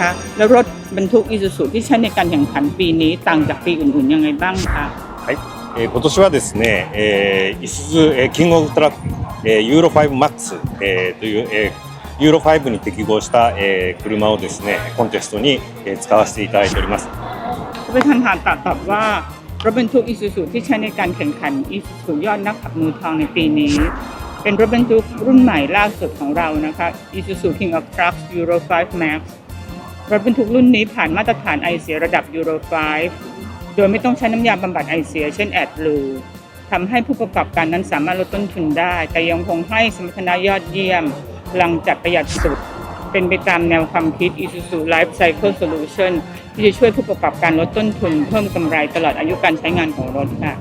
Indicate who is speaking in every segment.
Speaker 1: คะ แล้วรถบรรทุกอีซูซูที่ใช้ในการแข่งขันปีนี้ต่างจากปีอื่นๆยังไงบ้างคะ
Speaker 2: えー今年はですね、えー、イスズ、えーキングオブトラック、えー、ユーロ5マックス、えーという、えーユーロ5に適合した、えー車をですね、コンテストに、えー使わせていただいております。
Speaker 1: ประธานหาตะตอบว่ารถบรรทุกอีซูซูที่ใช้ในการแข่งขันอีซูซูยอดนักขับมือทองในปีนี้ เป็นรถบรรทุกรุ่นใหม่ล่าสุดของเรานะคะ Isuzu King of Trucks Euro 5 Max รถบรรทุกรุ่นนี้ผ่านมาตรฐานไอเสียระดับ Euro 5โดยไม่ต้องใช้น้ำยาบำบัดไอเสียเช่นแอดลูทำให้ผู้ประกอบการนั้นสามารถลดต้นทุนได้ แต่ยังคงให้สมรรถนะยอดเยี่ยมพลังจัดประหยัดสุด เป็นไปตามแนวความคิด Isuzu Life Cycle Solution ที่จะช่วยผู้ประกอบการลดต้นทุน เพิ่มกำไรตลอดอายุการใช้งานของรถค่ะ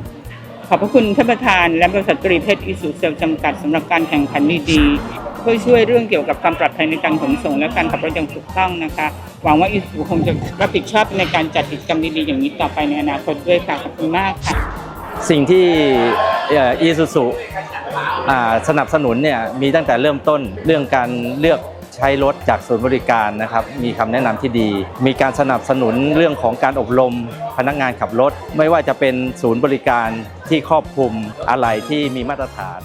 Speaker 1: ขอบพระคุณท่านประธานและบริษัทตรีเพชรอิสุเซลจำกัดสำหรับการแข่งขันดีๆ เพื่อช่วยเรื่องเกี่ยวกับความปลอดภัยในการขนส่งและการขับรถอย่างถูกต้องนะคะ หวังว่าอิสุคงจะรับผิดชอบในการจัดกิจกรรมดีๆอย่างนี้ต่อไปในอนาคตด้วยค่ะขอบคุณมากค่ะ
Speaker 3: สิ่งที่อีซูซูสนับสนุนเนี่ยมีตั้งแต่เริ่มต้นเรื่องการเลือกใช้รถจากศูนย์บริการนะครับ มีคำแนะนำที่ดี มีการสนับสนุนเรื่องของการอบรมพนักงานขับรถ ไม่ว่าจะเป็นศูนย์บริการที่ครอบคลุมอะไรที่มีมาตรฐาน